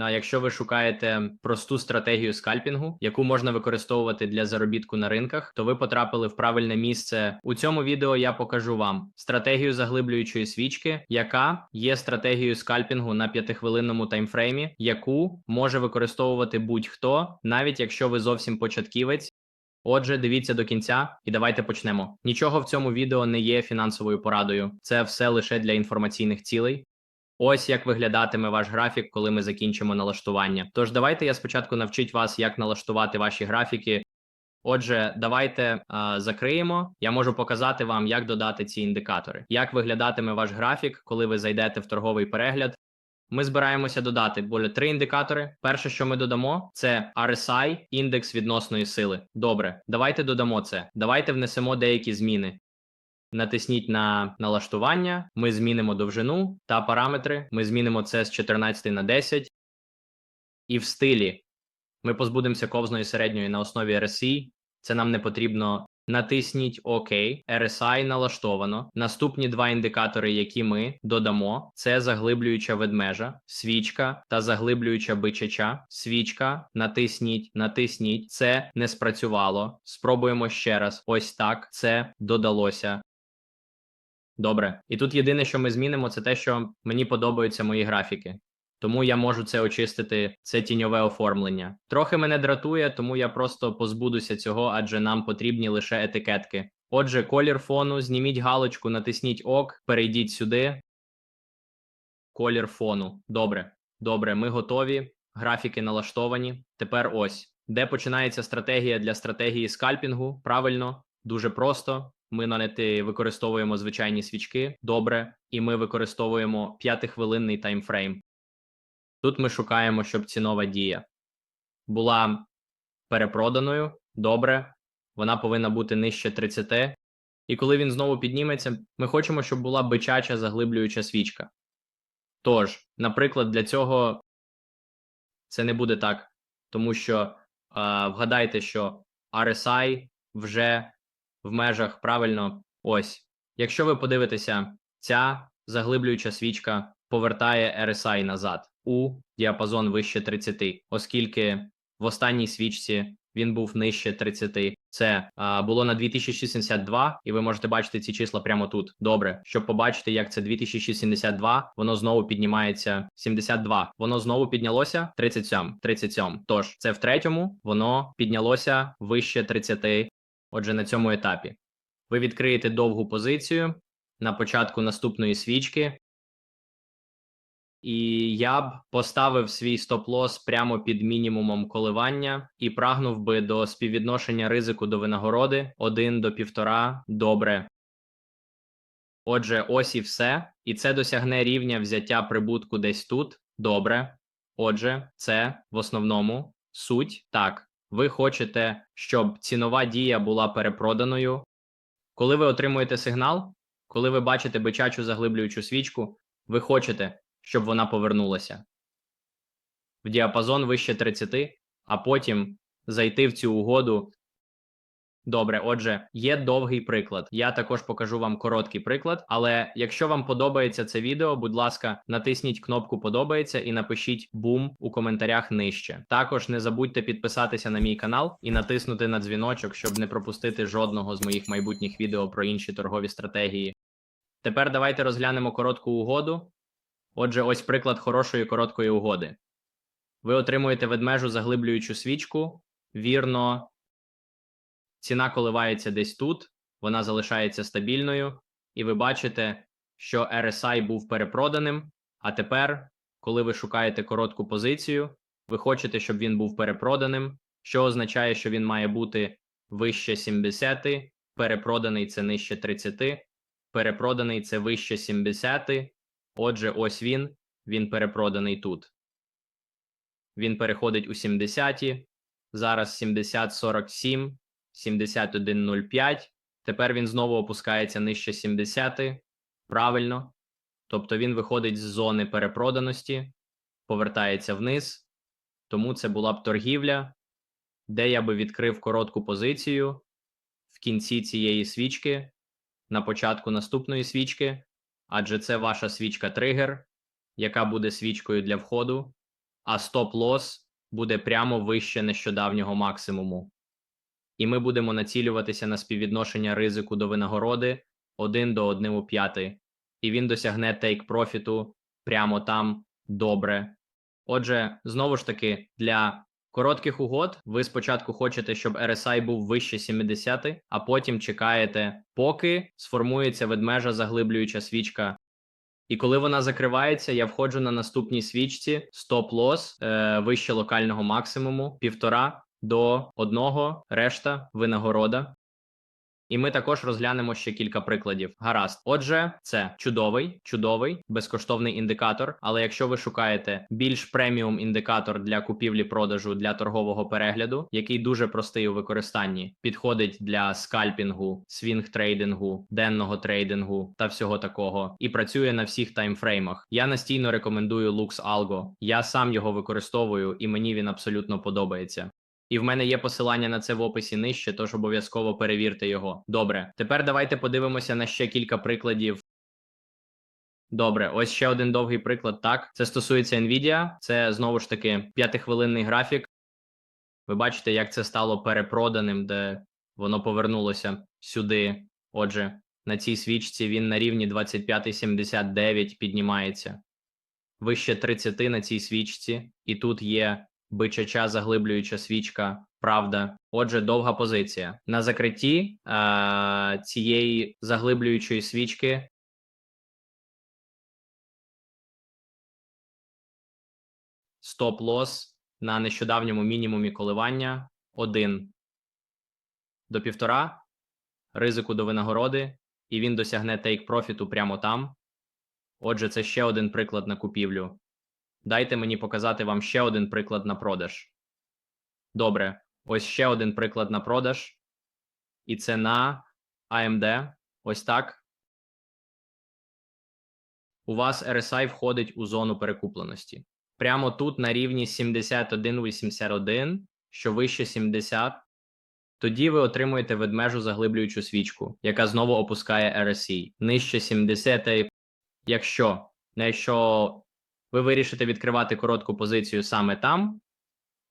А якщо ви шукаєте просту стратегію скальпінгу, яку можна використовувати для заробітку на ринках, то ви потрапили в правильне місце. У цьому відео я покажу вам стратегію заглиблюючої свічки, яка є стратегією скальпінгу на п'ятихвилинному таймфреймі, яку може використовувати будь-хто, навіть якщо ви зовсім початківець. Отже, дивіться до кінця і давайте почнемо. Нічого в цьому відео не є фінансовою порадою. Це все лише для інформаційних цілей. Ось як виглядатиме ваш графік, коли ми закінчимо налаштування. Тож давайте я спочатку навчить вас, як налаштувати ваші графіки. Отже, давайте а, закриємо. Я можу показати вам, як додати ці індикатори, як виглядатиме ваш графік, коли ви зайдете в торговий перегляд. Ми збираємося додати более три індикатори. Перше, що ми додамо, це RSI, індекс відносної сили. Добре, давайте додамо це. Давайте внесемо деякі зміни. Натисніть на налаштування, ми змінимо довжину та параметри. Ми змінимо це з 14 на 10. І в стилі ми позбудемося ковзної середньої на основі RSI. Це нам не потрібно. Натисніть ОК, RSI налаштовано. Наступні два індикатори, які ми додамо, це заглиблююча ведмежа, свічка та заглиблююча бичача. Свічка. Натисніть, натисніть. Це не спрацювало. Спробуємо ще раз. Ось так. Це додалося. Добре. І тут єдине, що ми змінимо, це те, що мені подобаються мої графіки. Тому я можу це очистити, це тіньове оформлення. Трохи мене дратує, тому я просто позбудуся цього, адже нам потрібні лише етикетки. Отже, колір фону, зніміть галочку, натисніть ок, перейдіть сюди. Колір фону. Добре. Добре, ми готові. Графіки налаштовані. Тепер ось. Де починається стратегія для стратегії скальпінгу? Правильно, дуже просто. Ми на нети використовуємо звичайні свічки. Добре, і ми використовуємо п'ятихвилинний таймфрейм. Тут ми шукаємо, щоб цінова дія була перепроданою. Добре, вона повинна бути нижче 30. І коли він знову підніметься, ми хочемо, щоб була бичача заглиблююча свічка. Тож, наприклад, для цього це не буде так, тому що е, вгадайте, що RSI вже в межах правильно ось. Якщо ви подивитеся, ця заглиблююча свічка повертає RSI назад у діапазон вище 30, оскільки в останній свічці він був нижче 30. Це а, було на 2672, і ви можете бачити ці числа прямо тут. Добре, щоб побачити, як це 2672, воно знову піднімається 72. Воно знову піднялося 37, 37. Тож це в третьому, воно піднялося вище 30. Отже, на цьому етапі ви відкриєте довгу позицію на початку наступної свічки. І я б поставив свій стоп-лос прямо під мінімумом коливання і прагнув би до співвідношення ризику до винагороди 1 до 1,5. Добре. Отже, ось і все. І це досягне рівня взяття прибутку десь тут. Добре. Отже, це в основному суть. Так, ви хочете, щоб цінова дія була перепроданою. Коли ви отримуєте сигнал, коли ви бачите бичачу заглиблюючу свічку, ви хочете щоб вона повернулася в діапазон вище 30, а потім зайти в цю угоду. Добре, отже, є довгий приклад. Я також покажу вам короткий приклад. Але якщо вам подобається це відео, будь ласка, натисніть кнопку Подобається і напишіть бум у коментарях нижче. Також не забудьте підписатися на мій канал і натиснути на дзвіночок, щоб не пропустити жодного з моїх майбутніх відео про інші торгові стратегії. Тепер давайте розглянемо коротку угоду. Отже, ось приклад хорошої короткої угоди. Ви отримуєте ведмежу заглиблюючу свічку. Вірно, ціна коливається десь тут, вона залишається стабільною, і ви бачите, що RSI був перепроданим. А тепер, коли ви шукаєте коротку позицію, ви хочете, щоб він був перепроданим, що означає, що він має бути вище 70, перепроданий це нижче 30, перепроданий це вище 70. Отже, ось він, він перепроданий тут. Він переходить у 70-ті, зараз 70-47, 71.05. Тепер він знову опускається нижче 70. Правильно. Тобто він виходить з зони перепроданості, повертається вниз. Тому це була б торгівля, де я би відкрив коротку позицію в кінці цієї свічки, на початку наступної свічки адже це ваша свічка тригер, яка буде свічкою для входу. а стоп-лос буде прямо вище нещодавнього максимуму. І ми будемо націлюватися на співвідношення ризику до винагороди 1 до 1,5. І він досягне тейк профіту прямо там добре. Отже, знову ж таки, для коротких угод ви спочатку хочете, щоб RSI був вище 70, а потім чекаєте, поки сформується ведмежа заглиблююча свічка. І коли вона закривається, я входжу на наступній свічці стоп-лос е, вище локального максимуму, півтора до одного, решта винагорода. І ми також розглянемо ще кілька прикладів. Гаразд. Отже, це чудовий, чудовий безкоштовний індикатор. Але якщо ви шукаєте більш преміум індикатор для купівлі-продажу для торгового перегляду, який дуже простий у використанні, підходить для скальпінгу, свінг трейдингу, денного трейдингу та всього такого, і працює на всіх таймфреймах. Я настійно рекомендую Lux Algo. Я сам його використовую, і мені він абсолютно подобається. І в мене є посилання на це в описі нижче, тож обов'язково перевірте його. Добре, тепер давайте подивимося на ще кілька прикладів. Добре, ось ще один довгий приклад. Так, це стосується Nvidia. Це знову ж таки п'ятихвилинний графік. Ви бачите, як це стало перепроданим, де воно повернулося сюди. Отже, на цій свічці він на рівні 25,79 піднімається. Вище 30 на цій свічці, і тут є бичача заглиблююча свічка. Правда, отже, довга позиція на закритті е- цієї заглиблюючої свічки. Стоп-лос на нещодавньому мінімумі коливання 1 до 1,5 ризику до винагороди, і він досягне тейк профіту прямо там. Отже, це ще один приклад на купівлю. Дайте мені показати вам ще один приклад на продаж. Добре, ось ще один приклад на продаж. І це на AMD. Ось так. У вас RSI входить у зону перекупленості. Прямо тут на рівні 71,81, що вище 70. Тоді ви отримуєте ведмежу заглиблюючу свічку, яка знову опускає RSI. Нижче 70. Якщо, якщо ви вирішите відкривати коротку позицію саме там,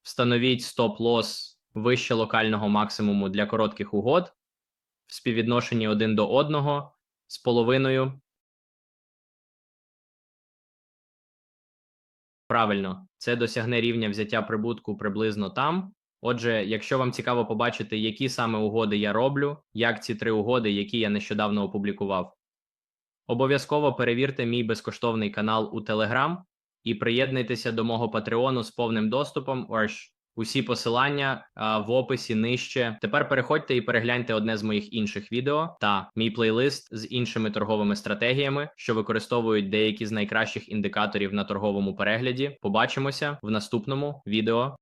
встановіть стоп-лос вище локального максимуму для коротких угод в співвідношенні 1 до 1 з половиною. Правильно, це досягне рівня взяття прибутку приблизно там. Отже, якщо вам цікаво побачити, які саме угоди я роблю, як ці три угоди, які я нещодавно опублікував, обов'язково перевірте мій безкоштовний канал у Telegram і приєднуйтеся до мого Патреону з повним доступом. Усі посилання а, в описі нижче. Тепер переходьте і перегляньте одне з моїх інших відео та мій плейлист з іншими торговими стратегіями, що використовують деякі з найкращих індикаторів на торговому перегляді. Побачимося в наступному відео.